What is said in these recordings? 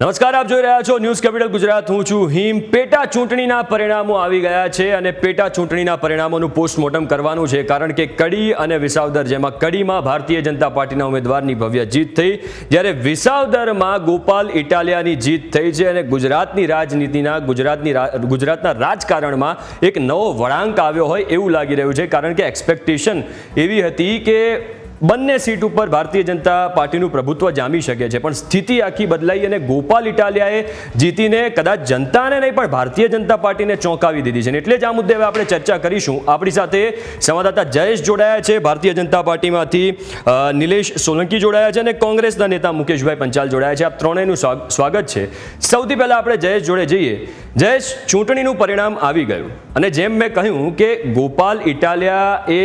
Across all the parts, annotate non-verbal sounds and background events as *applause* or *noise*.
નમસ્કાર, આપ જોઈ રહ્યા છો ન્યૂઝ કેપિટલ ગુજરાત. હું છું હિમ. પેટા ચૂંટણીના પરિણામો આવી ગયા છે અને પેટા ચૂંટણીના પરિણામોનું પોસ્ટમોર્ટમ કરવાનું છે કારણ કે કડી અને વિસાવદર, જેમાં કડીમાં ભારતીય જનતા પાર્ટીના ઉમેદવારની ભવ્ય જીત થઈ. જ્યારે વિસાવદરમાં ગોપાલ ઇટાલિયાની જીત થઈ છે અને ગુજરાતની રાજનીતિના, ગુજરાતની ગુજરાતના રાજકારણમાં એક નવો વળાંક આવ્યો હોય એવું લાગી રહ્યું છે કારણ કે એક્સપેક્ટેશન એવી હતી કે બંને સીટ ઉપર ભારતીય જનતા પાર્ટીનું પ્રભુત્વ જામી શકે છે. પણ સ્થિતિ આખી બદલાઈ અને ગોપાલ ઇટાલિયાએ જીતીને કદાચ જનતાને નહીં, પણ ભારતીય જનતા પાર્ટીને ચોંકાવી દીધી છે. એટલે જ આ મુદ્દે હવે આપણે ચર્ચા કરીશું. આપણી સાથે સંવાદદાતા જયેશ જોડાયા છે, ભારતીય જનતા પાર્ટીમાંથી નિલેશ સોલંકી જોડાયા છે અને કોંગ્રેસના નેતા મુકેશભાઈ પંચાલ જોડાયા છે. આપ ત્રણેયનું સ્વાગત છે. સૌથી પહેલાં આપણે જયેશ જોડે જઈએ. જયેશ, ચૂંટણીનું પરિણામ આવી ગયું. અને જેમ મેં કહ્યું કે ગોપાલ ઇટાલિયા એ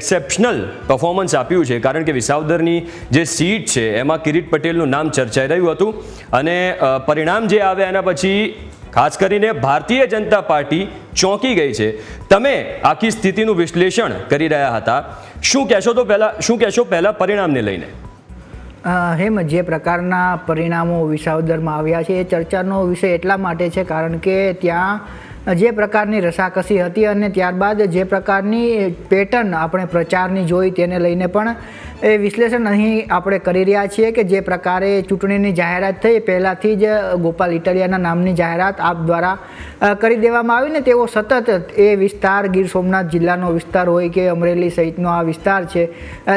એક્સેપ્શનલ પરફોર્મન્સ આપ્યું છે કારણ કે વિસાવદરની જે સીટ છે, એમાં કિરીટ પટેલનું નામ ચર્ચાઈ રહ્યું હતું અને પરિણામ જે આવ્યા એના પછી ખાસ કરીને ભારતીય જનતા પાર્ટી ચોંકી ગઈ છે. તમે આખી સ્થિતિનું વિશ્લેષણ કરી રહ્યા હતા. શું કહેશો તો પહેલાં, શું કહેશો પહેલાં પરિણામને લઈને? હેમ, જે પ્રકારના પરિણામો વિસાવદરમાં આવ્યા છે, એ ચર્ચાનો વિષય એટલા માટે છે કારણ કે ત્યાં જે પ્રકારની રસાકસી હતી અને ત્યારબાદ જે પ્રકારની પેટર્ન આપણે પ્રચારની જોઈ તેને લઈને પણ એ વિશ્લેષણ અહીં આપણે કરી રહ્યા છીએ કે જે પ્રકારે ચૂંટણીની જાહેરાત થઈ, પહેલાંથી જ ગોપાલ ઇટાલિયાના નામની જાહેરાત આપ દ્વારા કરી દેવામાં આવી ને તેઓ સતત એ વિસ્તાર, ગીર સોમનાથ જિલ્લાનો વિસ્તાર હોય કે અમરેલી સહિતનો આ વિસ્તાર છે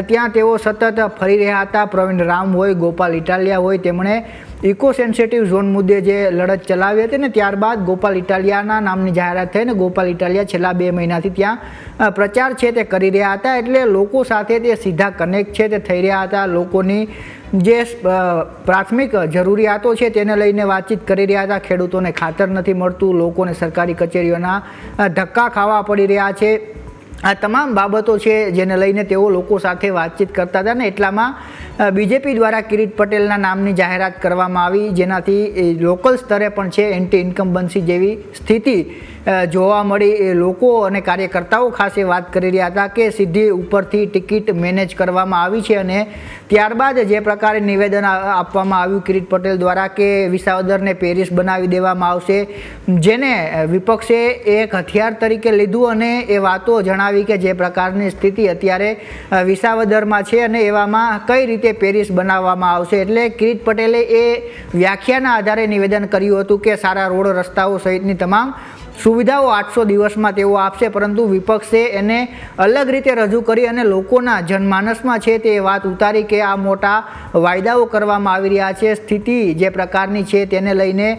ત્યાં તેઓ સતત ફરી રહ્યા હતા. પ્રવીણ રામ હોય, ગોપાલ ઇટાલિયા હોય, તેમણે ઇકો સેન્સિટિવ ઝોન મુદ્દે જે લડત ચલાવી હતી ને ત્યારબાદ ગોપાલ ઇટાલિયાના નામની જાહેરાત થઈ ને ગોપાલ ઇટાલિયા છેલ્લા બે મહિનાથી ત્યાં પ્રચાર છે તે કરી રહ્યા હતા એટલે લોકો સાથે તે સીધા કનેક્ટ છે તે થઈ રહ્યા હતા. લોકોની જે પ્રાથમિક જરૂરિયાતો છે તેને લઈને વાતચીત કરી રહ્યા હતા. ખેડૂતોને ખાતર નથી મળતું. લોકોને સરકારી કચેરીઓના ધક્કા ખાવા પડી રહ્યા છે. આ તમામ બાબતો છે જેને લઈને તેઓ લોકો સાથે વાતચીત કરતા હતા ને એટલામાં બીજેપી દ્વારા કિરીટ પટેલના નામની જાહેરાત કરવામાં આવી, જેનાથી લોકલ સ્તરે પણ છે એન્ટી ઇન્કમ્બન્સી જેવી સ્થિતિ. જોવા મળી એ લોકો અને કાર્યકર્તાઓ ખાસ વાત કરી રહ્યા હતા કે સીધી ઉપરથી ટિકિટ મેનેજ કરવામાં આવી છે અને ત્યારબાદ જે પ્રકારે નિવેદન આપવામાં આવ્યું કિરીટ પટેલ દ્વારા કે વિસાવદરને પેરિસ બનાવી દેવામાં આવશે, જેને વિપક્ષે એક હથિયાર તરીકે લીધું અને એ વાતો જણાવી કે જે પ્રકારની સ્થિતિ અત્યારે વિસાવદરમાં છે અને એવામાં કઈ રીતે પેરિસ બનાવવામાં આવશે. એટલે કિરીટ પટેલે એ વ્યાખ્યાના આધારે નિવેદન કર્યું હતું કે સારા રોડ રસ્તાઓ સહિતની તમામ સુવિધાઓ આઠસો દિવસમાં તેઓ આપશે, પરંતુ વિપક્ષે એને અલગ રીતે રજૂ કરી અને લોકોના જનમાનસમાં છે તે વાત ઉતારી કે આ મોટા વાયદાઓ કરવામાં આવી રહ્યા છે. સ્થિતિ જે પ્રકારની છે તેને લઈને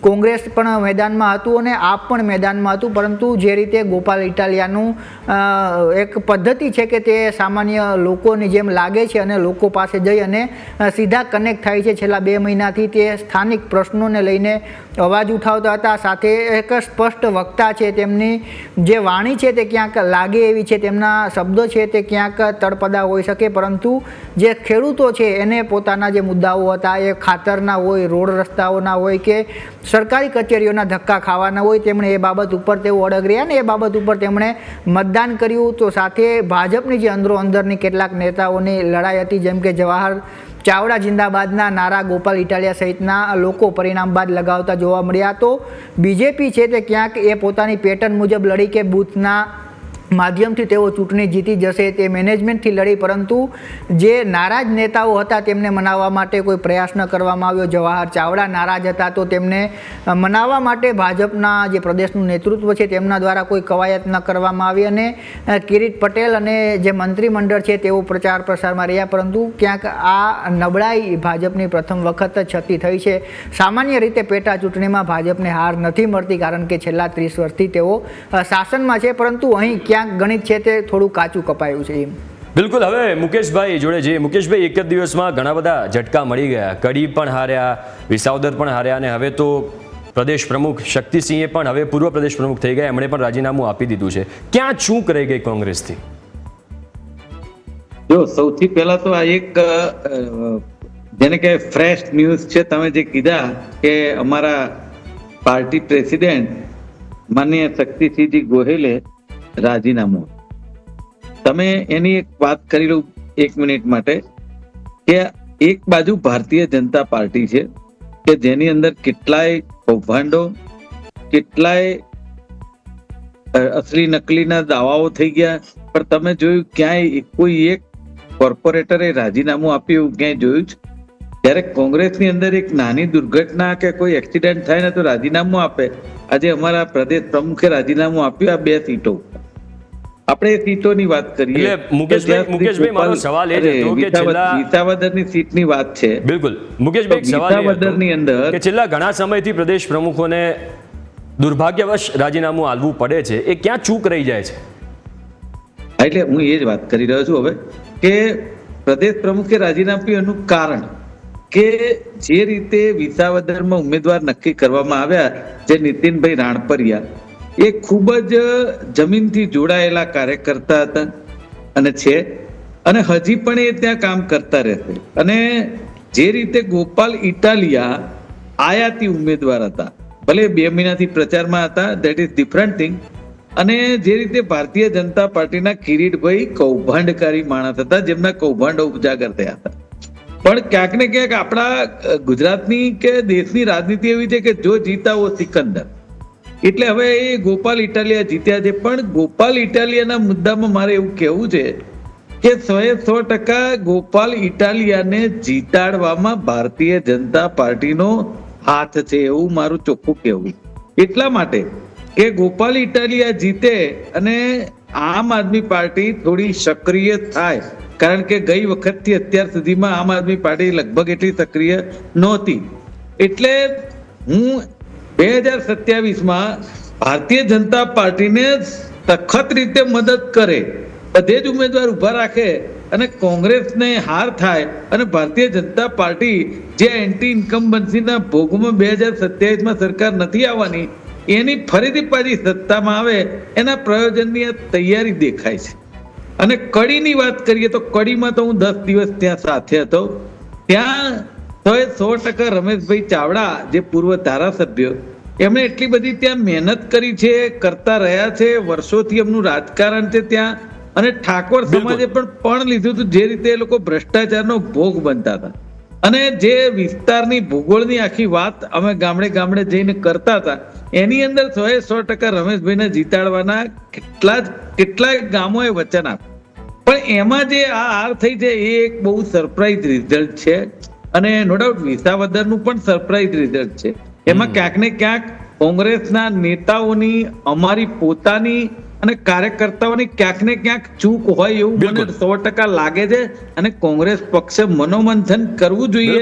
કોંગ્રેસ પણ મેદાનમાં હતું અને આપ પણ મેદાનમાં હતું, પરંતુ જે રીતે ગોપાલ ઇટાલિયાનું એક પદ્ધતિ છે કે તે સામાન્ય લોકોની જેમ લાગે છે અને લોકો પાસે જઈ અને સીધા કનેક્ટ થાય છે. છેલ્લા બે મહિનાથી તે સ્થાનિક પ્રશ્નોને લઈને અવાજ ઉઠાવતા હતા. સાથે એક સ્પષ્ટ વક્તા છે તેમની. જે વાણી છે તે ક્યાંક લાગે એવી છે, તેમના શબ્દો છે તે ક્યાંક તળપદા હોઈ શકે, પરંતુ જે ખેડૂતો છે એને પોતાના જે મુદ્દાઓ હતા એ ખાતરના હોય, રોડ રસ્તાઓના હોય કે સરકારી કચેરીઓના ધક્કા ખાવાના હોય, તેમણે એ બાબત ઉપર તેઓ અડગ રહ્યા ને એ બાબત ઉપર તેમણે મતદાન કર્યું. તો સાથે ભાજપની જે અંદરો અંદરની કેટલાક નેતાઓની લડાઈ હતી, જેમ કે જવાહર ચાવડા જિંદાબાદના નારા ગોપાલ ઇટાલિયા સહિતના લોકો પરિણામ બાદ લગાવતા જોવા મળ્યા. તો બીજેપી છે તે ક્યાંક એ પોતાની પેટર્ન મુજબ લડી કે બૂથના માધ્યમથી તેઓ ચૂંટણી જીતી જશે તે મેનેજમેન્ટથી લડી, પરંતુ જે નારાજ નેતાઓ હતા તેમને મનાવવા માટે કોઈ પ્રયાસ ન કરવામાં આવ્યો. જવાહર ચાવડા નારાજ હતા તો તેમને મનાવવા માટે ભાજપના જે પ્રદેશનું નેતૃત્વ છે તેમના દ્વારા કોઈ કવાયત ન કરવામાં આવી અને કિરીટ પટેલ અને જે મંત્રીમંડળ છે તેઓ પ્રચાર પ્રસારમાં રહ્યા, પરંતુ ક્યાંક આ નબળાઈ ભાજપની પ્રથમ વખત જ છતી થઈ છે. સામાન્ય રીતે પેટા ચૂંટણીમાં ભાજપને હાર નથી મળતી કારણ કે છેલ્લા ત્રીસ વર્ષથી તેઓ શાસનમાં છે, પરંતુ અહીં ક્યાંક ગણિત છે તે થોડું કાચું કપાયું છે એમ. બિલકુલ હવે મુકેશભાઈ જોડે જઈએ મુકેશભાઈ એક જ દિવસમાં ઘણા બધા ઝટકા મળી ગયા. કડી પણ હાર્યા વિસાવદર પણ હાર્યા અને હવે તો પ્રદેશ પ્રમુખ શક્તિસિંહે પણ હવે પૂર્વ પ્રદેશ પ્રમુખ થઈ ગયા. એમણે પણ રાજીનામું આપી દીધું છે. ક્યાં ચૂક રહી ગઈ કોંગ્રેસથી? જો સૌથી પહેલા તો આ એક જેને કે ફ્રેશ ન્યૂઝ છે તમે જે કીધા કે અમારા પાર્ટી પ્રેસિડેન્ટ માનનીય શક્તિસિંહજી ગોહિલે રાજીનામું તમે એની એક વાત કરી લઉં એક મિનિટ માટે કે એક બાજુ ભારતીય જનતા પાર્ટી છે કે જેની અંદર કેટલાય કૌભાંડો, કેટલાય અસલી નકલીના દાવાઓ થઈ ગયા. પણ તમે જોયું ક્યાંય કોઈ એક કોર્પોરેટરે રાજીનામું આપ્યું એવું ક્યાંય જોયું છે? જ્યારે કોંગ્રેસની અંદર એક નાની દુર્ઘટના કે કોઈ એક્સિડન્ટ થાય ને તો રાજીનામું આપે. આજે અમારા પ્રદેશ પ્રમુખે રાજીનામું આપ્યું આ બે સીટો આપણે સીટોની વાત કરીએ એટલે મુકેશભાઈ- મુકેશભાઈ, મારો સવાલ એ હતો કે છેલ્લા- વિસાવદરની સીટની વાત છે. બિલકુલ. મુકેશભાઈ સવાલ વિસાવદરની અંદર કે છેલ્લા ઘણા સમયથી પ્રદેશ પ્રમુખોને દુર્ભાગ્યવશ રાજીનામું આલવું પડે છે. એ ક્યાં ચૂક રહી જાય છે? એટલે હું એ જ વાત કરી રહ્યો છું હવે કે પ્રદેશ પ્રમુખે રાજીનામું એનું કારણ કે જે રીતે વિસાવદરમાં ઉમેદવાર નક્કી કરવામાં આવ્યા જે નીતિનભાઈ રાણપરિયા એ ખૂબ જ જમીનથી જોડાયેલા કાર્યકર્તા હતા. અને છે. અને હજી પણ એ ત્યાં કામ કરતા રહેશે. અને જે રીતે ગોપાલ ઇટાલિયા આયાતી ઉમેદવાર હતા, ભલે બે મહિનાથી પ્રચારમાં હતા દેટ ઇઝ ડિફરન્ટ થિંગ અને જે રીતે ભારતીય જનતા પાર્ટીના કિરીટભાઈ કૌભાંડકારી માણસ હતા, જેમના કૌભાંડો ઉજાગર થયા હતા. પણ ક્યાંક ને ક્યાંક આપણા ગુજરાતની કે દેશની રાજનીતિ એવી છે કે જો જીતા હો સિકંદર એટલે હવે એ ગોપાલ ઇટાલિયા જીત્યા છે. પણ ગોપાલ ઇટાલિયાના મુદ્દામાં મારે એવું કહેવું છે કે સો સો ટકા ગોપાલ ઇટાલિયાને જીતાડવામાં ભારતીય જનતા પાર્ટીનો હાથ છે એવું મારું ચોખ્ખું કહેવું. એટલા માટે કે ગોપાલ ઇટાલિયા જીતે અને આમ આદમી પાર્ટી થોડી સક્રિય થાય. કારણ કે ગઈ વખતથી અત્યાર સુધીમાં આમ આદમી પાર્ટી લગભગ એટલી સક્રિય નહોતી. એટલે હું બે હજાર સત્યાવીસમાં ભારતીય જનતા પાર્ટીને સખત રીતે મદદ કરે, બધે જ ઉમેદવાર ઊભા રાખે અને કોંગ્રેસને હાર થાય અને ભારતીય જનતા પાર્ટી જે એન્ટી ઇન્કમ્બન્સીના ભોગમાં બે હજાર સત્યાવીસમાં સરકાર નથી આવવાની, એની ફરીથી પાછી સત્તામાં આવે, એના પ્રયોજનની આ તૈયારી દેખાય છે. અને કડીની વાત કરીએ તો કડીમાં તો હું દસ દિવસ ત્યાં સાથે હતો, ત્યાં સો સો ટકા રમેશભાઈ ચાવડા જે પૂર્વ ધારાસભ્ય એમણે એટલી બધી ત્યાં મહેનત કરી છે કરતા રહ્યા છે વર્ષોથી એમનું રાજકારણ છે ત્યાં અને ઠાકોર સમાજે પણ પણ લીધું હતું જે રીતે એ લોકો ભ્રષ્ટાચારનો ભોગ બનતા હતા. અને જે વિસ્તારની ભૂગોળની આખી વાત અમે ગામડે ગામડે જઈને કરતા હતા એની અંદર સો એ સો ટકા રમેશભાઈને જીતાડવાના કેટલા જ કેટલાય ગામોએ વચન આપ્યું. પણ એમાં જે આ હાર થઈ છે એ એક બહુ સરપ્રાઈઝ રિઝલ્ટ છે. અને નો ડાઉટ વિસાવદરનું પણ સરપ્રાઈઝ રિઝલ્ટ છે. એમાં ક્યાંક ને ક્યાંક કોંગ્રેસના નેતાઓની અમારી પોતાની અને કાર્યકર્તાઓની ક્યાંક ને ક્યાંક ચૂક હોય એવું મને સો ટકા લાગે છે અને કોંગ્રેસ પક્ષે મનોમંથન કરવું જોઈએ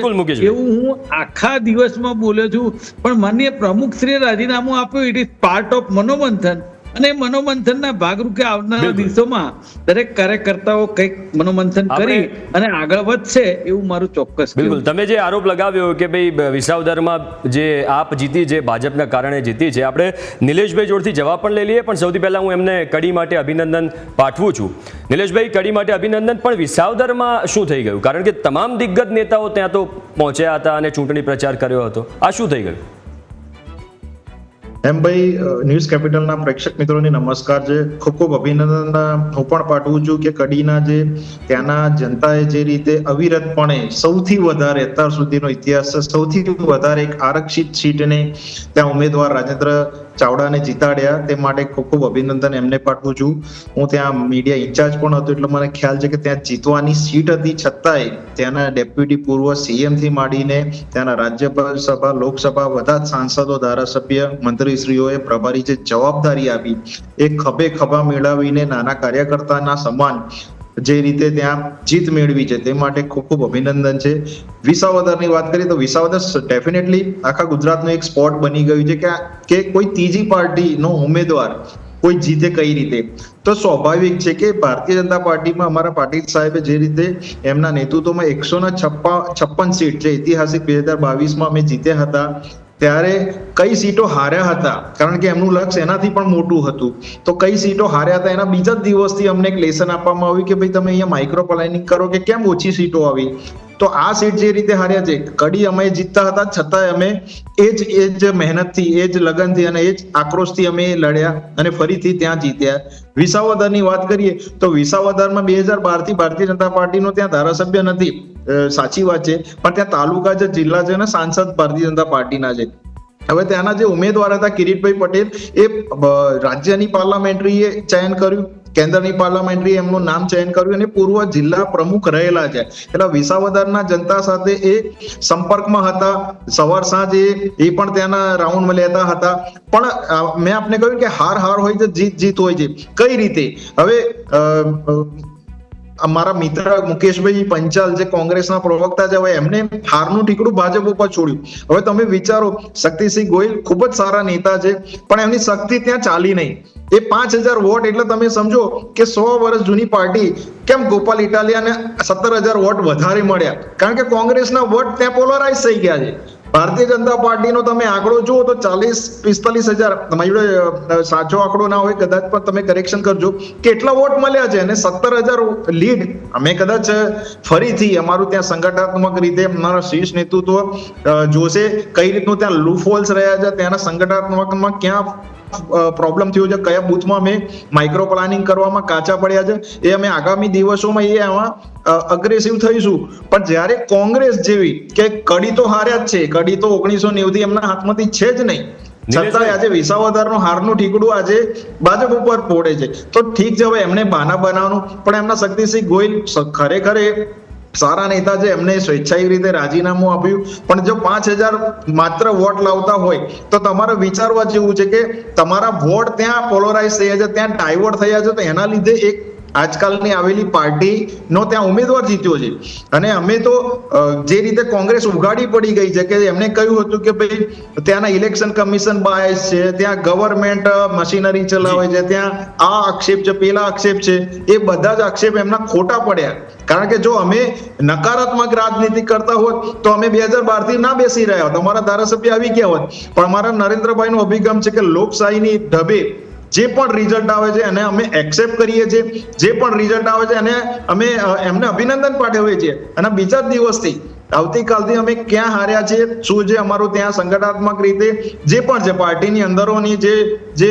એવું હું આખા દિવસમાં બોલ્યો છું. પણ માન્ય પ્રમુખ શ્રી રાજીનામું આપ્યું ઇટ ઇઝ પાર્ટ ઓફ મનોમંથન. અને મનોમંથનના ભાગરૂપે આવનારા. દિવસોમાં દરેક કાર્યકર્તાઓ કંઈક મનોમંથન કરી અને આગળ વધશે એવું મારું ચોક્કસ બિલકુલ. તમે જે આરોપ લગાવ્યો કે ભાઈ વિસાવદરમાં જે આપ જીતી જે ભાજપના કારણે જીતી છે આપણે નિલેશભાઈ જોડથી જવાબ પણ લઈ લઈએ પણ સૌથી પહેલા હું એમને કડી માટે અભિનંદન પાઠવું છું. નિલેશભાઈ કડી માટે અભિનંદન પણ વિસાવદરમાં શું થઈ ગયું? કારણ કે તમામ દિગ્ગજ નેતાઓ ત્યાં તો પહોંચ્યા હતા અને ચૂંટણી પ્રચાર કર્યો હતો. આ શું થઈ ગયું? એમ ભાઈ ન્યૂઝ કેપિટલના પ્રેક્ષક મિત્રોને નમસ્કાર છે. ખૂબ ખૂબ અભિનંદન હું પણ પાઠવું છું કે કડીના જે, ત્યાંના જનતાએ જે રીતે અવિરતપણે સૌથી વધારે અત્યાર સુધીનો ઇતિહાસ, સૌથી વધારે એક આરક્ષિત સીટને ત્યાં ઉમેદવાર રાજેન્દ્ર ચાવડાને જીતાડ્યા તે માટે ખૂબ ખૂબ અભિનંદન એમને પાઠવું છું. હું ત્યાં મીડિયા ઇન્ચાર્જ પણ હતો એટલે મને ખ્યાલ છે કે ત્યાં જીતવાની સીટ હતી. છતાંય ત્યાંના ડેપ્યુટી પૂર્વ સીએમથી માંડીને ત્યાંના રાજ્યપાલ સભા, લોકસભા, બધા જ સાંસદો, ધારાસભ્ય, મંત્રીશ્રીઓએ પ્રભારી જે જવાબદારી આપી, એ ખભે ખભા મેળવીને નાના કાર્યકર્તાના સમાન જે રીતે ત્યાં જીત મેળવી છે તે માટે ખૂબ ખૂબ અભિનંદન છે. વિસાવદરની વાત કરીએ તો વિસાવદર ડેફિનેટલી આખા ગુજરાતનું એક સ્પોટ બની ગયું છે કે કે કોઈ ત્રીજી પાર્ટીનો ઉમેદવાર કોઈ જીતે કઈ રીતે? તો સ્વાભાવિક છે કે ભારતીય જનતા પાર્ટીમાં અમારા પાટીલ સાહેબે જે રીતે એમના નેતૃત્વમાં એકસો ના છપ્પા, છપ્પન સીટ જે ઐતિહાસિક બે હજાર બાવીસમાં અમે જીત્યા હતા. ત્યારે કઈ સીટો હાર્યા હતા? કારણ કે એમનું લક્ષ્ય એનાથી પણ મોટું હતું. તો કઈ સીટો હાર્યા હતા? એના બીજા જ દિવસથી અમને એક લેસન આપવામાં આવ્યું કે ભાઈ તમે અહીંયા માઇક્રો પ્લાનિંગ કરો કે કેમ ઓછી સીટો આવી? તો આ સીટ જે રીતે હાર્યા છે, કડી અમે જીતતા હતા, છતાંય અમે એ જ એ જ મહેનતથી, એ જ લગનથી અને એ જ આક્રોશથી અમે લડ્યા અને ફરીથી ત્યાં જીત્યા. વિસાવદરની વાત કરીએ તો વિસાવદરમાં બે હજાર બારથી ભારતીય જનતા પાર્ટીનો ત્યાં ધારાસભ્ય નથી. સાચી વાત છે. પણ ત્યાં તાલુકા જે જિલ્લા છે ને, સાંસદ ભારતીય જનતા પાર્ટીના છે. હવે ત્યાંના જે ઉમેદવાર હતા, કિરીટભાઈ પટેલ, એ રાજ્યની પાર્લામેન્ટરીએ ચયન કર્યું. કેન્દ્રની પાર્લામેન્ટરી એમનું નામ ચયન કર્યું અને પૂર્વ જિલ્લા પ્રમુખ રહેલા છે. એટલે વિસાવદરના જનતા સાથે એ સંપર્કમાં હતા. સવાર સાંજ એ એ પણ ત્યાંના રાઉન્ડમાં લેતા હતા. પણ મેં આપને કહ્યું કે હાર હાર હોય છે જીત જીત હોય છે. કઈ રીતે? હવે અમારા મિત્ર મુકેશભાઈ પંચાલ જે કોંગ્રેસના પ્રવક્તા છે, હવે એમને હારનું ટીકડું ભાજપ ઉપર છોડ્યું. હવે તમે વિચારો, શક્તિસિંહ ગોહિલ ખૂબ જ સારા નેતા છે, પણ એમની શક્તિ ત્યાં ચાલી નહીં. એ પાંચ હજાર વોટ એટલે તમે સમજો કે સો વર્ષ જૂની પાર્ટી, કેમ ગોપાલ ઇટાલિયાને સત્તર હજાર વોટ વધારે મળ્યા? કારણ કે કોંગ્રેસના વોટ ત્યાં પોલરાઇઝ થઈ ગયા છે. ભારતીય જનતા પાર્ટીનો તમે આંકડો જુઓ તો ચાલીસ, પિસ્તાલીસ હજાર, તમારી જોડે સાચો આંકડો ના હોય કદાચ પણ તમે કરેક્શન કરજો. કેટલા વોટ મળ્યા છે? અને સત્તર હજાર લીડ. અમે કદાચ ફરીથી અમારું ત્યાં સંગઠનાત્મક રીતે અમારા શીર્ષ નેતૃત્વ જોશે. કઈ રીતનું ત્યાં લૂફોલ્સ રહ્યા છે? ત્યાંના સંગઠનાત્મકમાં ક્યાં પ્રોબ્લેમ થયો છે. કયા બૂથમાં અમે માઇક્રો પ્લાનિંગ કરવામાં કાચા પડ્યા છે. એ અમે આગામી દિવસોમાં એ આમાં અગ્રેસિવ થઈશું. પણ જ્યારે કોંગ્રેસ જેવી કે કડી તો હાર્યા જ છે. કડી તો ઓગણીસો નેવથી એમના હાથમાંથી છે જ નહીં. છતાંય આજે વિસાવદરનો હારનું ઠીકડું આજે ભાજપ ઉપર પોડે છે. તો ઠીક છે હવે એમને બાના બનાવવાનું. પણ એમના શક્તિસિંહ ગોહિલ ખરેખર સારા નેતા છે, એમને સ્વેચ્છાયિક રીતે રાજીનામું આપ્યું. પણ જો પાંચ હજાર માત્ર વોટ લાવતા હોય, તો તમારે વિચારવા જેવું છે કે તમારા વોટ ત્યાં પોલરાઇઝ થયા છે, ત્યાં ડાયવર્ટ થયા છે, તો એના લીધે એક આજકાલની આવેલી પાર્ટીનો ત્યાં ઉમેદવાર જીત્યો છે. અને અમે તો જે રીતે કોંગ્રેસ ઉઘાડી પડી ગઈ છે કે એમને કહ્યું હતું કે ભાઈ, ત્યાંના ઇલેક્શન કમિશન બાયસ છે, ત્યાં ગવર્મેન્ટ મશીનરી ચલાવે છે, ત્યાં આ આક્ષેપ છે, પેલા આક્ષેપ છે, એ બધા જ આક્ષેપ એમના ખોટા પડ્યા. કારણ કે જો અમે નકારાત્મક રાજનીતિ કરતા હોત, તો અમે બે હજાર બારથી ના બેસી રહ્યા હોત. અમારા ધારાસભ્ય આવી ગયા હોત. પણ અમારા નરેન્દ્રભાઈ નો અભિગમ છે કે લોકશાહીની ઢબે જે પણ રિઝલ્ટ આવે છે એને અમે એક્સેપ્ટ કરીએ છીએ. જે પણ રિઝલ્ટ આવે છે એને અમે એમને અભિનંદન પાઠવીએ છીએ. અને બીજા જ દિવસથી આવતીકાલથી અમે ક્યાં હાર્યા છે શું જે અમારું ત્યાં સંગઠનાત્મક રીતે જે પણ છે પાર્ટીની અંદરોની જે જે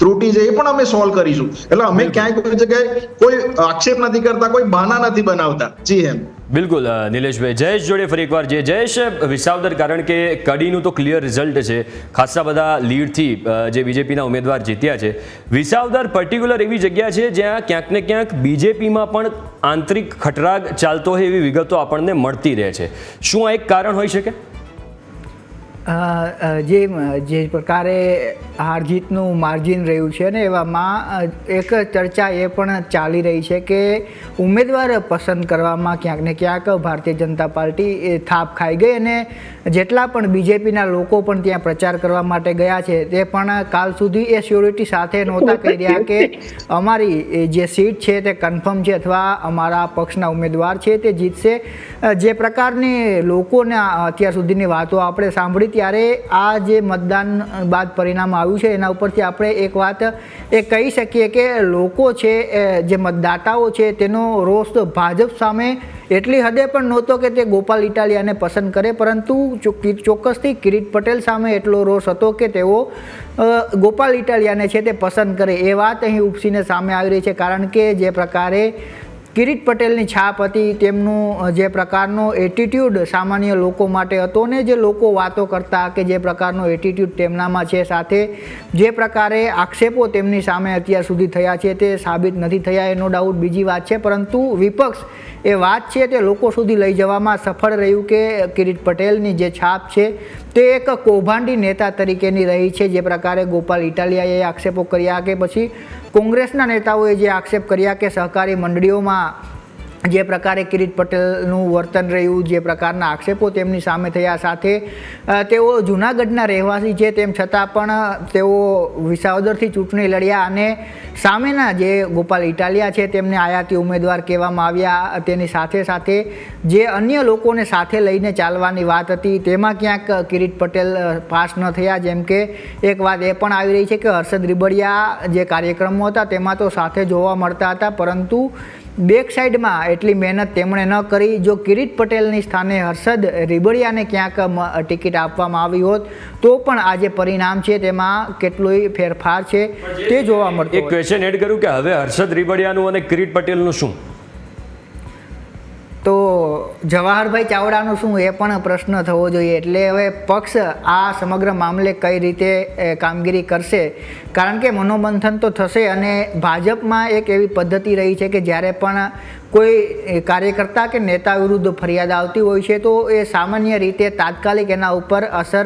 ત્રુટી છે એ પણ અમે સોલ્વ કરીશું. એટલે અમે ક્યાંય કોઈ જગ્યાએ કોઈ આક્ષેપ નથી કરતા કોઈ બાના નથી બનાવતા. જી એમ બિલકુલ નિલેશભાઈ. જયેશ જોડે ફરી એકવાર. જે જયેશ વિસાવદર, કારણ કે કડીનું તો ક્લિયર રિઝલ્ટ છે. ખાસા બધા લીડથી જે બીજેપીના ઉમેદવાર જીત્યા છે. વિસાવદર પર્ટિક્યુલર એવી જગ્યા છે જ્યાં ક્યાંક ને ક્યાંક બીજેપીમાં પણ આંતરિક ખટરાગ ચાલતો હોય એવી વિગતો આપણને મળતી રહે છે. શું આ એક કારણ હોઈ શકે? જે જે પ્રકારે હાર જીતનું માર્જિન રહ્યું છે ને એવામાં એક ચર્ચા એ પણ ચાલી રહી છે કે ઉમેદવાર પસંદ કરવામાં ક્યાંક ને ક્યાંક ભારતીય જનતા પાર્ટી એ થાપ ખાઈ ગઈ અને જેટલા પણ બીજેપીના લોકો પણ ત્યાં પ્રચાર કરવા માટે ગયા છે તે પણ કાલ સુધી એ સ્યોરિટી સાથે નહોતા *laughs* કહી રહ્યા કે અમારી એ જે સીટ છે તે કન્ફર્મ છે અથવા અમારા પક્ષના ઉમેદવાર છે તે જીતશે. જે પ્રકારની લોકોને અત્યાર સુધીની વાતો આપણે સાંભળી ત્યારે આ જે મતદાન બાદ પરિણામ આવ્યું છે, એના ઉપરથી આપણે એક વાત એ કહી શકીએ કે લોકો છે જે મતદાતાઓ છે, તેનો રોષ ભાજપ સામે એટલી હદે પણ નહોતો કે તે ગોપાલ ઇટાલિયાને પસંદ કરે, પરંતુ ચોક્કસથી કિરીટ પટેલ સામે એટલો રોષ હતો કે તેઓ ગોપાલ ઇટાલિયાને છે તે પસંદ કરે. એ વાત અહીં ઉપસીને સામે આવી રહી છે, કારણ કે જે પ્રકારે કિરીટ પટેલની છાપ હતી, તેમનું જે પ્રકારનો એટીટ્યૂડ સામાન્ય લોકો માટે હતો ને જે લોકો વાતો કરતા કે જે પ્રકારનો એટીટ્યૂડ તેમનામાં છે, સાથે જે પ્રકારે આક્ષેપો તેમની સામે અત્યાર સુધી થયા છે તે સાબિત નથી થયા, એનો ડાઉટ બીજી વાત છે. પરંતુ વિપક્ષ એ વાત છે તે લોકો સુધી લઈ જવામાં સફળ રહ્યું કે કિરીટ પટેલની જે છાપ છે તે એક કૌભાંડી નેતા તરીકેની રહી છે. જે પ્રકારે ગોપાલ ઇટાલિયાએ આક્ષેપો કર્યા કે પછી કોંગ્રેસના નેતાઓએ જે આક્ષેપ કર્યા કે સહકારી મંડળીઓમાં જે પ્રકારે કિરીટ પટેલનું વર્તન રહ્યું, જે પ્રકારના આક્ષેપો તેમની સામે થયા. સાથે તેઓ જૂનાગઢના રહેવાસી છે, તેમ છતાં પણ તેઓ વિસાવદરથી ચૂંટણી લડ્યા અને સામેના જે ગોપાલ ઇટાલિયા છે, તેમને આયાતી ઉમેદવાર કહેવામાં આવ્યા. તેની સાથે સાથે જે અન્ય લોકોને સાથે લઈને ચાલવાની વાત હતી, તેમાં ક્યાંક કિરીટ પટેલ પાસ ન થયા. જેમ કે, એક વાત એ પણ આવી રહી છે કે હર્ષદ રીબડિયા જે કાર્યક્રમો હતા, તેમાં તો સાથે જોવા મળતા હતા, પરંતુ બેક સાઈડમાં એટલી મહેનત તેમણે ન કરી. જો કિરીટ પટેલની સ્થાને હર્ષદ રીબડિયાને ક્યાંક ટિકિટ આપવામાં આવી હોત તો પણ આ જે પરિણામ છે તેમાં કેટલોય ફેરફાર છે તે જોવા મળતો એક ક્વેશ્ચન એડ કર્યું કે હવે હર્ષદ રીબડિયાનું અને કિરીટ પટેલનું શું? તો જવાહરભાઈ ચાવડાનું શું એ પણ પ્રશ્ન થવો જોઈએ. એટલે હવે પક્ષ આ સમગ્ર મામલે કઈ રીતે કામગીરી કરશે? કારણ કે મનોમંથન તો થશે અને ભાજપમાં એક એવી પદ્ધતિ રહી છે કે જ્યારે પણ કોઈ કાર્યકર્તા કે નેતા વિરુદ્ધ ફરિયાદ આવતી હોય છે, તો એ સામાન્ય રીતે તાત્કાલિક એના ઉપર અસર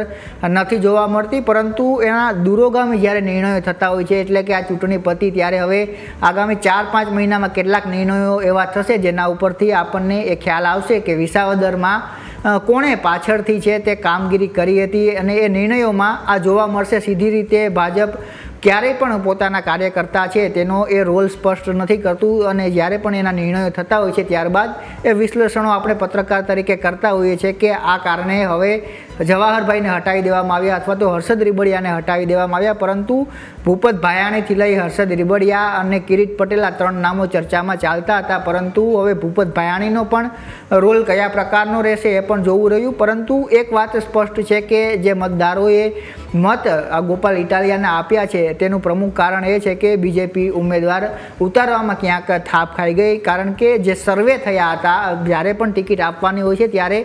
નથી જોવા મળતી, પરંતુ એના દૂરોગામી જ્યારે નિર્ણયો થતા હોય છે, એટલે કે આ ચૂંટણી પતી ત્યારે હવે આગામી ચાર પાંચ મહિનામાં કેટલાક નિર્ણયો એવા થશે, જેના ઉપરથી આપણને એ ખ્યાલ આવશે કે વિસાવદરમાં કોણે પાછળથી છે તે કામગીરી કરી હતી અને એ નિર્ણયોમાં આ જોવા મળશે. સીધી રીતે ભાજપ ક્યારેય પણ પોતાના કાર્યકર્તા છે, તેનો એ રોલ સ્પષ્ટ નથી કરતું અને જ્યારે પણ એના નિર્ણયો થતા હોય છે, ત્યારબાદ એ વિશ્લેષણો આપણે પત્રકાર તરીકે કરતા હોઈએ છીએ કે આ કારણે હવે જવાહરભાઈને હટાવી દેવામાં આવ્યા અથવા તો હર્ષદ રીબડિયાને હટાવી દેવામાં આવ્યા. પરંતુ ભૂપત ભાયાણીથી લઈ હર્ષદ રીબડિયા અને કિરીટ પટેલ આ ત્રણ નામો ચર્ચામાં ચાલતા હતા. પરંતુ હવે ભૂપત ભાયાણીનો પણ રોલ કયા પ્રકારનો રહેશે એ પણ જોવું રહ્યું. પરંતુ એક વાત સ્પષ્ટ છે કે જે મતદારોએ મત આ ગોપાલ ઇટાલિયાને આપ્યા છે, તેનું પ્રમુખ કારણ એ છે કે બીજેપી ઉમેદવાર ઉતારવામાં ક્યાંક થાપ ખાઈ ગઈ. કારણ કે જે સર્વે થયા હતા, જ્યારે પણ ટિકિટ આપવાની હોય છે, ત્યારે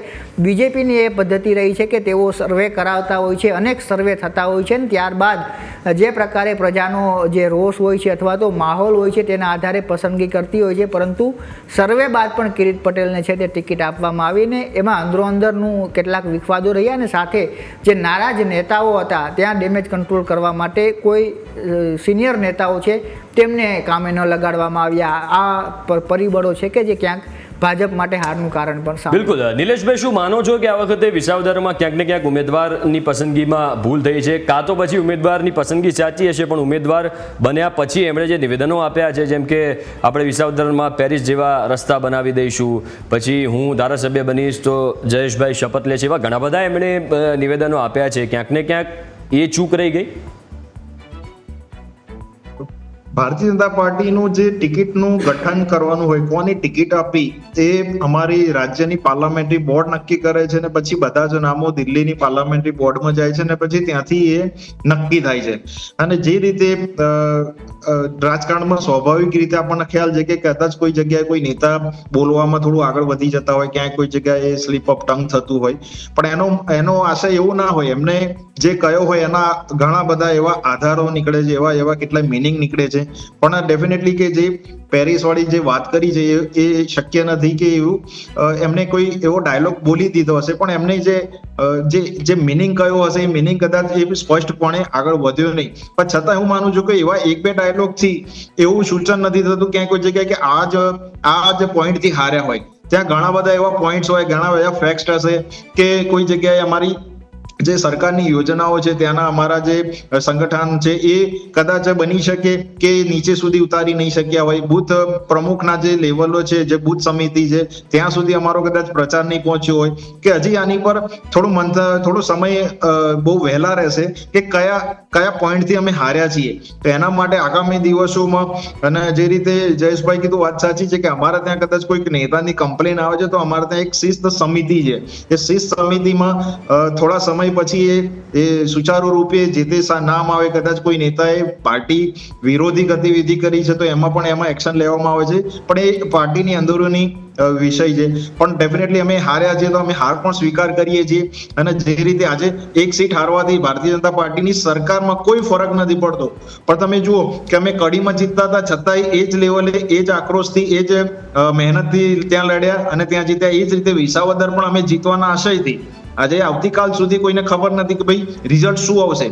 બીજેપીની એ પદ્ધતિ રહી છે કે તેઓ સર્વે કરાવતા હોય છે, અનેક સર્વે થતા હોય છે ને ત્યારબાદ જે પ્રકારે પ્રજાનો જે રોષ હોય છે અથવા તો માહોલ હોય છે તેના આધારે પસંદગી કરતી હોય છે, પરંતુ સર્વે બાદ પણ કિરીટ પટેલને છે તે ટિકિટ આપવામાં આવીને એમાં અંદરો અંદરનું કેટલાક વિખવાદો રહ્યા અને સાથે જે નારાજ નેતાઓ હતા ત્યાં ડેમેજ કંટ્રોલ કરવા માટે કોઈ સિનિયર નેતાઓ છે તેમને કામે ન લગાડવામાં આવ્યા. આ પરિબળો છે કે જે ક્યાંક ભાજપ માટે હારનું કારણ પણ બિલકુલ. નિલેશભાઈ, શું માનો છો કે આ વખતે વિસાવદરમાં ક્યાંક ને ક્યાંક ઉમેદવારની પસંદગીમાં ભૂલ થઈ છે? કાં તો પછી ઉમેદવારની પસંદગી સાચી હશે, પણ ઉમેદવાર બન્યા પછી એમણે જે નિવેદનો આપ્યા છે, જેમ કે આપણે વિસાવદરમાં પેરિસ જેવા રસ્તા બનાવી દઈશું, પછી હું ધારાસભ્ય બનીશ તો જયેશભાઈ શપથ લે છે એવા ઘણા બધા એમણે નિવેદનો આપ્યા છે. ક્યાંક ને ક્યાંક એ ચૂક રહી ગઈ? ભારતીય જનતા પાર્ટીનું જે ટિકિટનું ગઠન કરવાનું હોય, કોની ટિકિટ આપી, તે અમારી રાજ્યની પાર્લામેન્ટરી બોર્ડ નક્કી કરે છે ને પછી બધા જ નામો દિલ્હીની પાર્લામેન્ટરી બોર્ડમાં જાય છે ને પછી ત્યાંથી એ નક્કી થાય છે. અને જે રીતે રાજકારણમાં સ્વાભાવિક રીતે આપણને ખ્યાલ છે કે કદાચ કોઈ જગ્યાએ કોઈ નેતા બોલવામાં થોડું આગળ વધી જતા હોય, ક્યાંય કોઈ જગ્યાએ સ્લીપ ઓફ ટંગ થતું હોય, પણ એનો એનો આશય એવું ના હોય, એમને જે કયો હોય એના ઘણા બધા એવા આધારો નીકળે છે, એવા એવા કેટલા મિનિંગ નીકળે છે પણ ડેફિનેટલી કે જે પેરિસ વાળી જે વાત કરી છે, એ શક્ય નથી કે એવું એમને કોઈ એવો ડાયલોગ બોલી દીધો હશે. પણ એમને જે જે જે મિનિંગ કયો હશે, એ મિનિંગ કદાચ એ સ્પષ્ટપણે આગળ વધ્યો નહીં. પણ છતાં હું માનું છું કે એવા એક બે ડાયલોગથી એવું સૂચન નથી થતું, ક્યાંય કોઈ જગ્યાએ કે આ જ આ જ પોઈન્ટથી હાર્યા હોય. ત્યાં ઘણા બધા એવા પોઈન્ટ્સ હોય, ઘણા બધા ફેક્ટ હશે કે કોઈ જગ્યાએ અમારી જે સરકારની યોજનાઓ છે, ત્યાંના અમારા જે સંગઠન છે, એ કદાચ બની શકે કે નીચે સુધી ઉતારી નહીં શક્યા હોય. બુથ પ્રમુખના જે લેવલો છે, જે બુથ સમિતિ છે, ત્યાં સુધી અમારો કદાચ પ્રચાર નહીં પહોંચ્યો હોય. કે હજી આની પર થોડું મંથ, થોડો સમય બહુ વહેલા રહેશે કે કયા કયા પોઈન્ટથી અમે હાર્યા છીએ. તો એના માટે આગામી દિવસોમાં અને જે રીતે જયેશભાઈ કીધું વાત સાચી છે કે અમારા ત્યાં કદાચ કોઈક નેતાની કમ્પ્લેન આવે છે, તો અમારે ત્યાં એક શિસ્ત સમિતિ છે. એ શિસ્ત સમિતિમાં થોડા સમય પછી એ સુચારુ રૂપે જે તે નામ આવે, કદાચ કોઈ નેતાએ પાર્ટી વિરોધી ગતિવિધિ કરી છે, તો એમાં પણ એમાં એક્શન લેવામાં આવે છે. પણ એ પાર્ટીની અંદરોની વિષય છે. પણ ડેફિનેટલી અમે હાર્યા છીએ, તો અમે હાર પણ સ્વીકાર કરીએ છીએ. અને જે રીતે આજે એક સીટ હારવાથી ભારતીય જનતા પાર્ટીની સરકારમાં કોઈ ફરક નથી પડતો. પણ તમે જુઓ કે અમે કડીમાં જીતતા હતા, છતાંય એ જ લેવલે એ જ આક્રોશથી, એ જ મહેનતથી ત્યાં લડ્યા અને ત્યાં જીત્યા. એ જ રીતે વિસાવદર પણ અમે જીતવાના આશયથી આજે આવતીકાલ સુધી કોઈને ખબર નથી કે ભાઈ રિઝલ્ટ શું આવશે.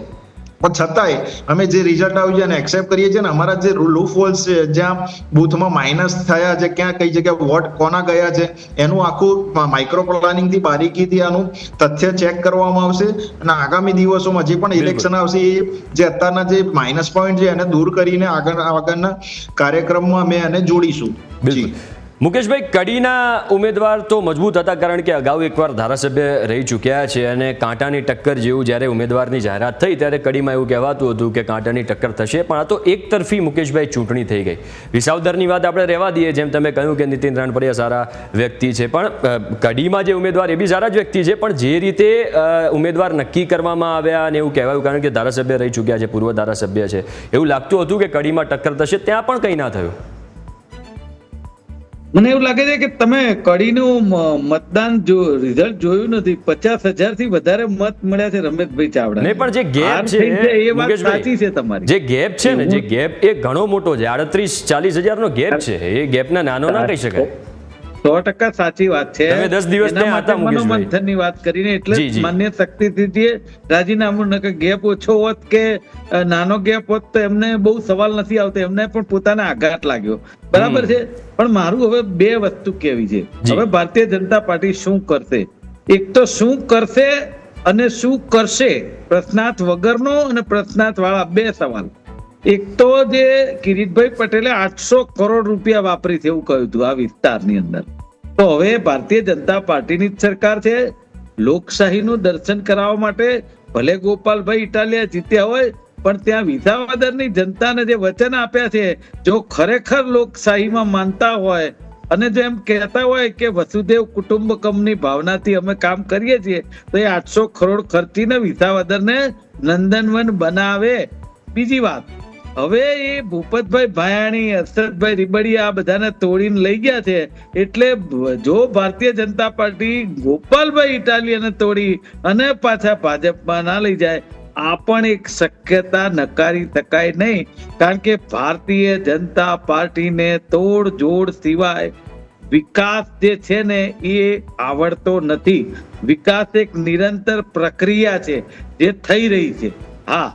પણ છતાંય અમે જે રિઝલ્ટ આવ્યું છે એને એક્સેપ્ટ કરીએ છીએ ને અમારા જે લૂફ હોલ્સ છે જ્યાં બૂથમાં માઇનસ થયા છે ક્યાં કઈ જગ્યાએ વોટ કોના ગયા છે એનું આખું માઇક્રો પ્લાનિંગથી બારીકીથી આનું તથ્ય ચેક કરવામાં આવશે અને આગામી દિવસોમાં જે પણ ઇલેક્શન આવશે એ જે અત્યારના જે માઇનસ પોઈન્ટ છે એને દૂર કરીને આગળ આગળના કાર્યક્રમમાં અમે એને જોડીશું. બિલકુલ. મુકેશભાઈ, કડીના ઉમેદવાર તો મજબૂત હતા કારણ કે અગાઉ એકવાર ધારાસભ્ય રહી ચૂક્યા છે અને કાંટાની ટક્કર જેવું જ્યારે ઉમેદવારની જાહેરાત થઈ ત્યારે કડીમાં એવું કહેવાતું હતું કે કાંટાની ટક્કર થશે, પણ આ તો એક તરફી મુકેશભાઈ ચૂંટણી થઈ ગઈ. વિસાવદરની વાત આપણે રહેવા દઈએ, જેમ તમે કહ્યું કે નીતિન રાણપડિયા સારા વ્યક્તિ છે, પણ કડીમાં જે ઉમેદવાર એ બી સારા જ વ્યક્તિ છે, પણ જે રીતે ઉમેદવાર નક્કી કરવામાં આવ્યા અને એવું કહેવાયું, કારણ કે ધારાસભ્ય રહી ચૂક્યા છે, પૂર્વ ધારાસભ્ય છે, એવું લાગતું હતું કે કડીમાં ટક્કર થશે, ત્યાં પણ કંઈ ના થયું. મને એવું લાગે છે કે તમે કડીનું મતદાન જો રિઝલ્ટ જોયું નથી પચાસ હજારથી વધારે મત મળ્યા છે રમેશભાઈ ચાવડા. નહીં પણ જે ગેપ છે એ વાત સાચી છે તમારી. જે ગેપ છે ને જે ગેપ એ ઘણો મોટો છે આડત્રીસ ચાલીસ હજારનો ગેપ છે એ ગેપના નાનો ના કહી શકાય. સો ટકા સાચી વાત છે. તમે દસ દિવસ. મનોમંથનની વાત કરીને એટલે. માન્ય શક્તિસિંહજીએ રાજીનામું ન કે ગેપ ઓછો હોત કે નાનો ગેપ હોત તો એમને બહુ સવાલ નથી આવતો. એમને પણ પોતાને આઘાત લાગ્યો. બરાબર છે? પણ મારું હવે બે વસ્તુ કેવી છે. હવે ભારતીય જનતા પાર્ટી શું કરશે? એક તો શું કરશે અને શું કરશે? પ્રશ્નાર્થ વગરનો અને પ્રશ્નાર્થ વાળા બે સવાલ. એક તો જે કિરીટભાઈ પટેલે આઠસો કરોડ રૂપિયા વાપરી છે એવું કહ્યું હતું આ વિસ્તારની અંદર. તો હવે ભારતીય જનતા પાર્ટીની જ સરકાર છે. લોકશાહીનું દર્શન કરાવવા માટે ભલે ગોપાલભાઈ ઇટાલિયા જીત્યા હોય, પણ ત્યાં વિસાવદરની જનતાને જે વચન આપ્યા છે, જો ખરેખર લોકશાહીમાં માનતા હોય અને જો એમ કહેતા હોય કે વસુદેવ કુટુંબકમની ભાવનાથી અમે કામ કરીએ છીએ, તો એ આઠસો કરોડ ખર્ચીને વિસાવદરને નંદનવન બનાવે. બીજી વાત હવે એ ભૂપતભાઈ ભાયાણી, હર્ષદભાઈ રીબડિયા આ બધાને તોડીને લઈ ગયા છે. એટલે જો ભારતીય જનતા પાર્ટી ગોપાલભાઈ ઇટાલિયને તોડી અને પાછા ભાજપમાં ના લઈ જાય, આ પણ એક શક્યતા નકારી શકાય નહીં. કારણ કે ભારતીય જનતા પાર્ટીને તોડ જોડ સિવાય વિકાસ જે છે ને, એ આવડતો નથી. વિકાસ એક નિરંતર પ્રક્રિયા છે, જે થઈ રહી છે. હા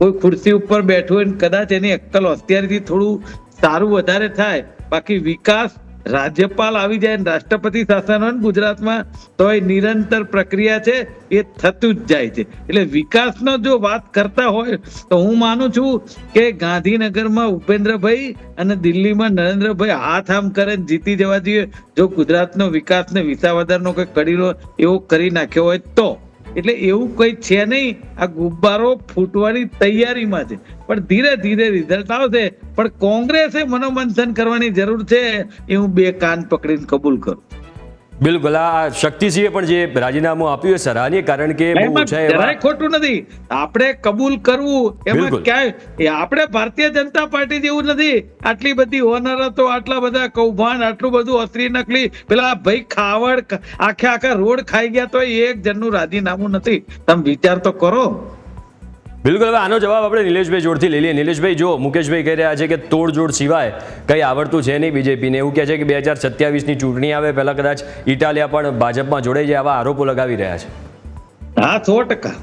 કોઈ ખુરશી ઉપર બેઠું હોય કદાચ એની અક્કલ હોશિયારીથી થોડું સારું વધારે થાય, બાકી વિકાસ રાજ્યપાલ આવી જાય રાષ્ટ્રપતિ શાસન હોય ગુજરાતમાં, તો એ નિરંતર પ્રક્રિયા છે, એ થતું જ જાય છે. એટલે વિકાસનો જો વાત કરતા હોય, તો હું માનું છું કે ગાંધીનગરમાં ઉપેન્દ્રભાઈ અને દિલ્હીમાં નરેન્દ્રભાઈ હાથ આમ કરે જીતી જવા જોઈએ. જો ગુજરાતનો વિકાસ ને વિસાવદરનો કોઈ કડીનો એવો કરી નાખ્યો હોય તો. એટલે એવું કઈ છે નહીં, આ ગુબ્બારો ફૂટવાની તૈયારીમાં છે. પણ ધીરે ધીરે રિઝલ્ટ આવશે. પણ કોંગ્રેસે મનોમંથન કરવાની જરૂર છે. એ હું બે કાન પકડીને કબૂલ કરું. બિલકુલ આ શક્તિસિંહે પણ જે રાજીનામું આપ્યું એ સરાહનીય કારણ કે જરાય ખોટું નથી. આપણે કબૂલ કરવું એમાં ક્યાંય આપણે ભારતીય જનતા પાર્ટી જેવું નથી. આટલી બધી ઓનરતો આટલા બધા કૌભાંડ આટલું બધું અસરી નકલી. પેલા ભાઈ ખાવડ આખે આખા રોડ ખાઈ ગયા તો એક જણનું રાજીનામું નથી. તમે વિચાર તો કરો. બિલકુલ, હવે આનો જવાબ આપણે નિલેશભાઈ જોડથી લઈ લઈએ. નિલેશભાઈ, જો મુકેશભાઈ કહી રહ્યા છે કે તોડજોડ સિવાય કંઈ આવડતું છે નહીં બીજેપીને. એવું કહે છે કે બે હજાર સત્યાવીસની ચૂંટણી આવે, પહેલાં કદાચ ઇટાલિયા પણ ભાજપમાં જોડાઈ જાય, આવા આરોપો લગાવી રહ્યા છે. હા, સો ટકા.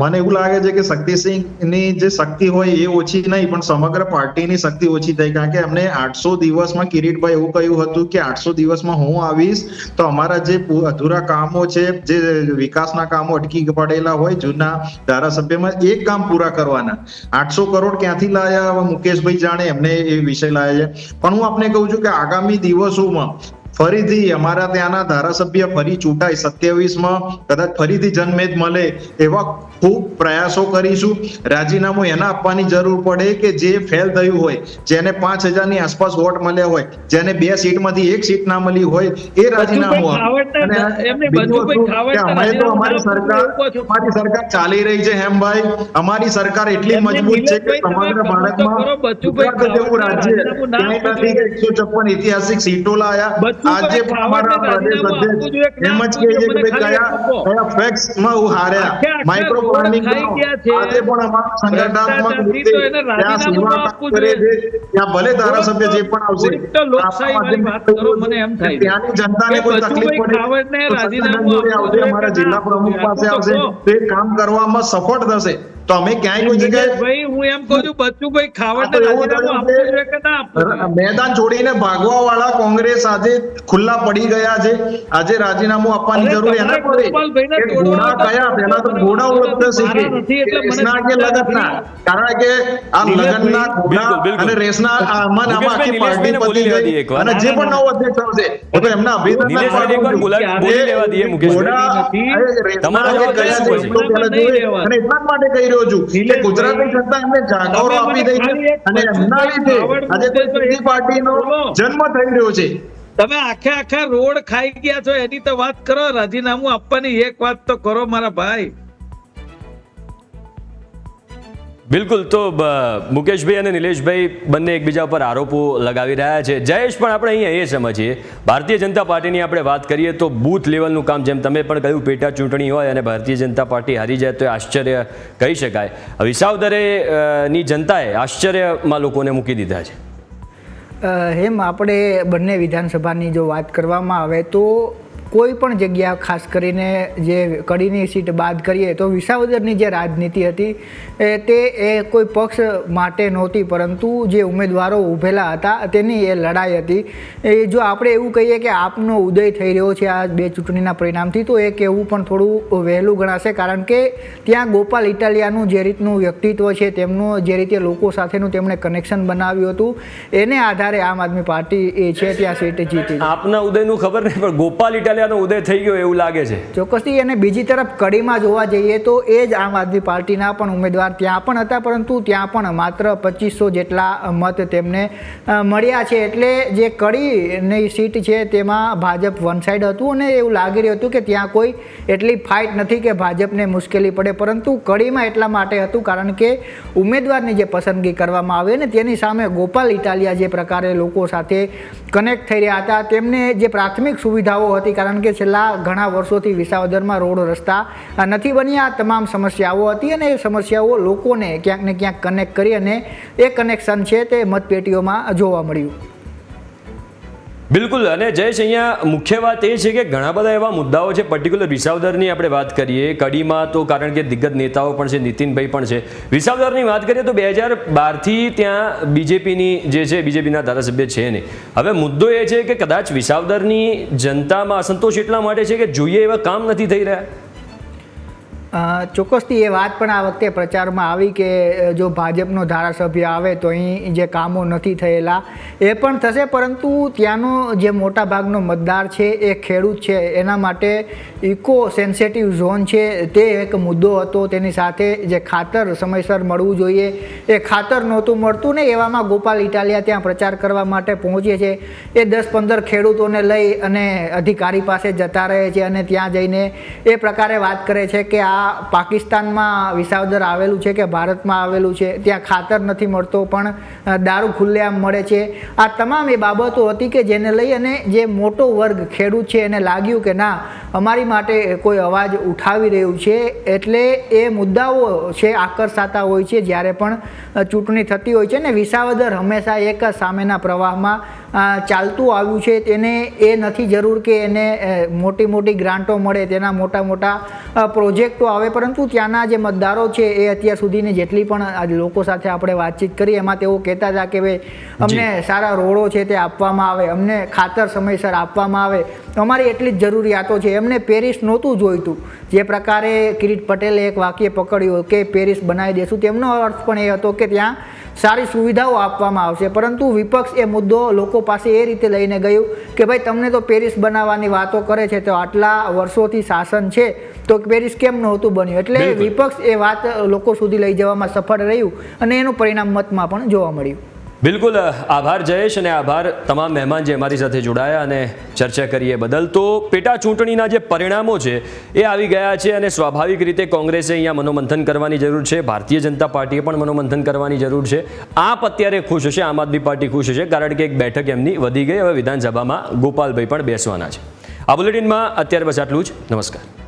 મને એવું લાગે છે કે શક્તિસિંહની જે શક્તિ હોય એ ઓછી નહીં, પણ સમગ્ર પાર્ટીની શક્તિ ઓછી થઈ. કારણ કે એમને આઠસો દિવસમાં કિરીટભાઈ એવું કહ્યું હતું કે આઠસો દિવસમાં હું આવીશ તો અમારા જે અધૂરા કામો છે, જે વિકાસના કામો અટકી પડેલા હોય જૂના ધારાસભ્યમાં એક કામ પૂરા કરવાના. આઠસો કરોડ ક્યાંથી લાયા? મુકેશભાઈ જાણે એમને એ વિષય લાયા છે. પણ હું આપને કહું છું કે આગામી દિવસોમાં ફરીથી અમારા ત્યાંના ધારાસભ્ય ફરી ચૂંટાય સત્યાવીસમાં કદાચ ફરીથી જનમેદ મળે એવા ખૂબ પ્રયાસો કરીશું. રાજીનામું એના આપવાની જરૂર પડે કે જે ફેલ થયું હોય જેને પાંચ હજારની આસપાસ વોટ મળ્યા હોય જેને બે સીટમાંથી એક સીટ ના મળી હોય એ રાજીનામું અમે તો અમારી સરકાર. અમારી ચાલી રહી છે હેમભાઈ અમારી સરકાર એટલી મજબૂત છે કે સમગ્ર ભારતમાં ગુજરાત જેવું રાજ્ય ક્યાંય નથી કે એકસો છપ્પન ઐતિહાસિક સીટો લાયા. આજે પણ અમારા પ્રદેશ અધ્યક્ષ એમ જ કહે છે કે કયા કયા ફેક્સમાં હું હાર્યા માઇક્રો પ્લાનિંગ. આજે પણ અમારા સંગઠનાત્મક રીતે ત્યાં સેવા કરે છે. ત્યાં ભલે ધારાસભ્ય જે પણ આવશે. લોકશાહી વાત કરો, મને એમ થાય ત્યાંની જનતાને કોઈ તકલીફ પડે રાજીનામું આવશે અમારા જિલ્લા પ્રમુખ પાસે આવશે. તો કામ કરવામાં સફળ થશે. તો અમે ક્યાંય કોઈ જગ્યાએ ભાઈ હું એમ કહું છું બચ્ચુભાઈ ખાવડને રાજીનામું આપવું જોઈએ કે ના આપવું મેદાન છોડીને ભાગવા વાળા કોંગ્રેસ આજે ખુલ્લા પડી ગયા છે. આજે રાજીનામું આપવાની જરૂર એના પડે કે ઘોડા કયા? પહેલા તો ઘોડા ઓળખતા શીખે. રેસના કે લગતના. કારણ કે આ લગનના ઘોડા. અને રેસના આમાં આમાં આખી પાર્ટી પતી ગઈ. અને જે પણ નવો અધ્યક્ષ આવશે તો એમના અભિનંદન. બોલા- લેવા દઈએ મુકેશ તમારો કે કયા છે. અને એટલા માટે કહી રહ્યો છું. કે ગુજરાતની જનતા એમને જાગવારો આપી દઈ છે અને એમના લીધે આજે કોઈ પાર્ટીનો જન્મ થઈ રહ્યો છે. તમે આખે આખા રોડ ખાઈ ગયા છો એની તો વાત કરો રાજીનામું આપવાની એક વાત તો કરો મારા ભાઈ. બિલકુલ, તો મુકેશભાઈ અને નિલેશભાઈ બંને એકબીજા પર આરોપો લગાવી રહ્યા છે. જયેશ, પણ આપણે અહીંયા એ સમજીએ. ભારતીય જનતા પાર્ટીની આપણે વાત કરીએ તો બૂથ લેવલનું કામ, જેમ તમે પણ કહ્યું, પેટા ચૂંટણી હોય અને ભારતીય જનતા પાર્ટી હારી જાય તો આશ્ચર્ય કહી શકાય. વિસાવદરે ની જનતાએ આશ્ચર્યમાં લોકોને મૂકી દીધા છે. હેમ, આપણે બંને વિધાનસભાની જો વાત કરવામાં આવે તો કોઈ પણ જગ્યા, ખાસ કરીને જે કડીની સીટ બાદ કરીએ, તો વિસાવદરની જે રાજનીતિ હતી તે એ કોઈ પક્ષ માટે નહોતી, પરંતુ જે ઉમેદવારો ઊભેલા હતા, તેની એ લડાઈ હતી. એ જો આપણે એવું કહીએ કે આપનો ઉદય થઈ રહ્યો છે આ બે ચૂંટણીના પરિણામથી, તો એ કહેવું પણ થોડું વહેલું ગણાશે, કારણ કે ત્યાં ગોપાલ ઇટાલિયાનું જે રીતનું વ્યક્તિત્વ છે, તેમનું જે રીતે લોકો સાથેનું તેમણે કનેક્શન બનાવ્યું હતું, એને આધારે આમ આદમી પાર્ટી એ છે, ત્યાં સીટ જીતી. આપના ઉદયનું ખબર નહીં, પણ ગોપાલ ઇટાલિયાનો ઉદય થઈ ગયો એવું લાગે છે. ચોક્કસથી અને બીજી તરફ કડીમાં જોવા જઈએ તો એ જ આમ આદમી પાર્ટીના પણ ઉમેદવાર ત્યાં પણ હતા, પરંતુ ત્યાં પણ માત્ર પચીસો જેટલા મત તેમને મળ્યા છે. એટલે જે કડીની સીટ છે તેમાં ભાજપ વન સાઈડ હતું અને એવું લાગી રહ્યું હતું કે ત્યાં કોઈ એટલી ફાઇટ નથી કે ભાજપને મુશ્કેલી પડે, પરંતુ કડીમાં એટલા માટે હતું કારણ કે ઉમેદવારની જે પસંદગી કરવામાં આવે ને તેની સામે ગોપાલ ઇટાલિયા જે પ્રકારે લોકો સાથે કનેક્ટ થઈ રહ્યા હતા, તેમને જે પ્રાથમિક સુવિધાઓ હતી કારણ કે છેલ્લા ઘણા વર્ષોથી વિસાવદરમાં રોડ રસ્તા નથી બન્યા. તમામ સમસ્યાઓ હતી અને એ સમસ્યાઓ લોકોને ક્યાંક ને ક્યાંક કનેક્ટ કરી અને એ કનેક્શન છે તે મતપેટીઓમાં જોવા મળ્યું. બિલકુલ, અને જયેશ, અહીંયા મુખ્ય વાત એ છે કે ઘણા બધા એવા મુદ્દાઓ છે. પર્ટિક્યુલર વિસાવદરની આપણે વાત કરીએ. કડીમાં તો કારણ કે દિગ્ગજ નેતાઓ પણ છે, નીતિનભાઈ પણ છે. વિસાવદરની વાત કરીએ તો બે હજાર બારથી ત્યાં બીજેપીની જે છે, બીજેપીના ધારાસભ્ય છે નહીં. હવે મુદ્દો એ છે કે કદાચ વિસાવદરની જનતામાં અસંતોષ એટલા માટે છે કે જોઈએ એવા કામ નથી થઈ રહ્યા. ચોક્કસથી એ વાત પણ આ વખતે પ્રચારમાં આવી કે જો ભાજપનો ધારાસભ્ય આવે તો અહીં જે કામો નથી થયેલા, એ પણ થશે. પરંતુ ત્યાંનો જે મોટા ભાગનો મતદાર છે, એ ખેડૂત છે. એના માટે ઇકો સેન્સેટિવ ઝોન છે. તે એક મુદ્દો હતો. તેની સાથે જે ખાતર સમયસર મળવું જોઈએ. એ ખાતર નહોતું મળતું ને એવામાં ગોપાલ ઇટાલિયા ત્યાં પ્રચાર કરવા માટે પહોંચે છે. એ દસ પંદર ખેડૂતોને લઈ અને અધિકારી પાસે જતા રહે છે અને ત્યાં જઈને એ પ્રકારે વાત કરે છે કે આ પાકિસ્તાનમાં વિસાવદર આવેલું છે કે ભારતમાં આવેલું છે, ત્યાં ખાતર નથી મળતો, પણ દારૂ ખુલ્લેઆમ મળે છે. આ તમામ એ બાબતો હતી કે જેને લઈ અને જે મોટો વર્ગ ખેડૂત છે એને લાગ્યું કે ના, અમારી માટે કોઈ અવાજ ઉઠાવી રહ્યું છે, એટલે એ મુદ્દાઓ છે આકર્ષાતા હોય છે જ્યારે પણ ચૂંટણી થતી હોય છે. ને વિસાવદર હંમેશા એક સામેના પ્રવાહમાં ચાલતું આવ્યું છે તેને એ નથી જરૂર કે એને મોટી મોટી ગ્રાન્ટો મળે તેના મોટા મોટા પ્રોજેક્ટો આવે પરંતુ ત્યાંના જે મતદારો છે એ અત્યાર સુધીની જેટલી પણ લોકો સાથે આપણે વાતચીત કરી એમાં તેઓ કહેતા હતા કે ભાઈ અમને સારા રોડો છે તે આપવામાં આવે અમને ખાતર સમયસર આપવામાં આવે અમારી એટલી જ જરૂરિયાતો છે એમને પેરિસ નહોતું જોઈતું. જે પ્રકારે કિરીટ પટેલે એક વાક્ય પકડ્યું કે પેરિસ બનાવી દેશું. તેમનો અર્થ પણ એ હતો કે ત્યાં સારી સુવિધાઓ આપવામાં આવશે પરંતુ વિપક્ષ એ મુદ્દો લોકો પાસે એ રીતે લઈને ગયું કે ભાઈ તમને તો પેરિસ બનાવવાની વાતો કરે છે તો આટલા વર્ષોથી શાસન છે તો પેરિસ કેમ નહોતું બન્યું? એટલે વિપક્ષ એ વાત લોકો સુધી લઈ જવામાં સફળ રહ્યું અને એનું પરિણામ મતમાં પણ જોવા મળ્યું. બિલકુલ આભાર જયેશ અને આભાર તમામ મહેમાન જે અમારી સાથે જોડાયા અને ચર્ચા કરીએ બદલ. તો પેટા ચૂંટણીના જે પરિણામો છે એ આવી ગયા છે અને સ્વાભાવિક રીતે કોંગ્રેસે અહીંયા મનોમંથન કરવાની જરૂર છે. ભારતીય જનતા પાર્ટીએ પણ મનોમંથન કરવાની જરૂર છે. આપ અત્યારે ખુશ હશે, આમ આદમી પાર્ટી ખુશ હશે, કારણ કે એક બેઠક એમની વધી ગઈ. હવે વિધાનસભામાં ગોપાલભાઈ પણ બેસવાના છે. આ બુલેટિનમાં અત્યારે બસ આટલું જ. નમસ્કાર.